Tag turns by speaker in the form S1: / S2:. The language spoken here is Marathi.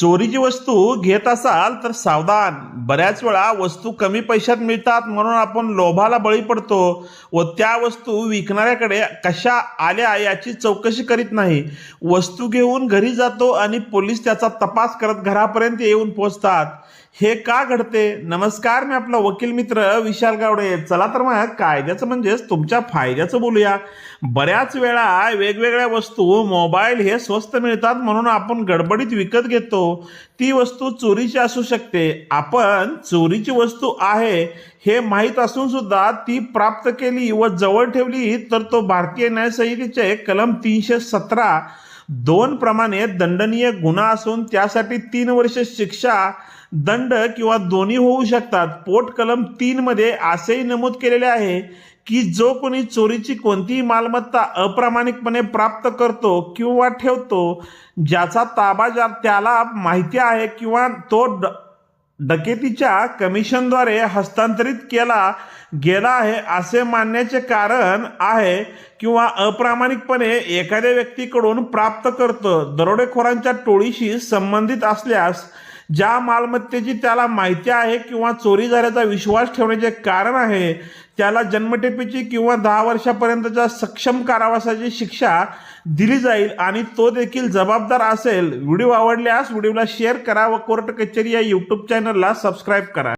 S1: चोरीची वस्तू घेत असाल तर सावधान. बऱ्याच वेळा वस्तू कमी पैशात मिळतात म्हणून आपण लोभाला बळी पडतो व त्या वस्तू विकणाऱ्याकडे कशा आल्या याची चौकशी करीत नाही. वस्तू घेऊन घरी जातो आणि पोलीस त्याचा तपास करत घरापर्यंत येऊन पोहोचतात. हे का घडते? नमस्कार मी आपला वकील मित्र विशाल गावडे. चला तर मग कायद्याचं म्हणजेच तुमच्या फायद्याचं बोलूया. बऱ्याच वेळा वेगवेगळ्या वस्तू मोबाईल हे स्वस्त मिळतात म्हणून आपण गडबडीत विकत घेतो. ती वस्तू चोरीची असू शकते. आपण चोरीची वस्तू आहे हे माहीत असून सुद्धा ती प्राप्त केली व जवळ ठेवली तर तो भारतीय न्यायसंहितेचे कलम तीनशे सतरा दोन प्रमाणे दंडनीय गुन्हा असून त्यासाठी तीन वर्ष शिक्षा दंड किंवा दोन्ही होऊ शकतात. पोट कलम तीन मध्ये असेही नमूद केलेले आहे की जो कोणी चोरीची कोणतीही मालमत्ता अप्रामाणिकपणे प्राप्त करतो किंवा ठेवतो ज्याचा ताबा ज्या त्याला माहिती आहे किंवा तो ड डकेतीच्या कमिशनद्वारे हस्तांतरित केला गेला आहे असे मानण्याचे कारण आहे किंवा अप्रामाणिकपणे एखाद्या व्यक्तीकडून प्राप्त करतं दरोडेखोरांच्या टोळीशी संबंधित असल्यास ज्या मालमत्तेची त्याला माहिती आहे किंवा चोरी झाल्याचा विश्वास ठेवण्याचे कारण आहे त्याला जन्मटेपीची किंवा दहा वर्षापर्यंतच्या सक्षम कारावासाची शिक्षा दिली जाईल आणि तो देखील जबाबदार असेल. व्हिडिओ आवडल्यास व्हिडिओला शेअर करा व कोर्ट कचेरी या यूट्यूब चॅनलला सबस्क्राईब करा.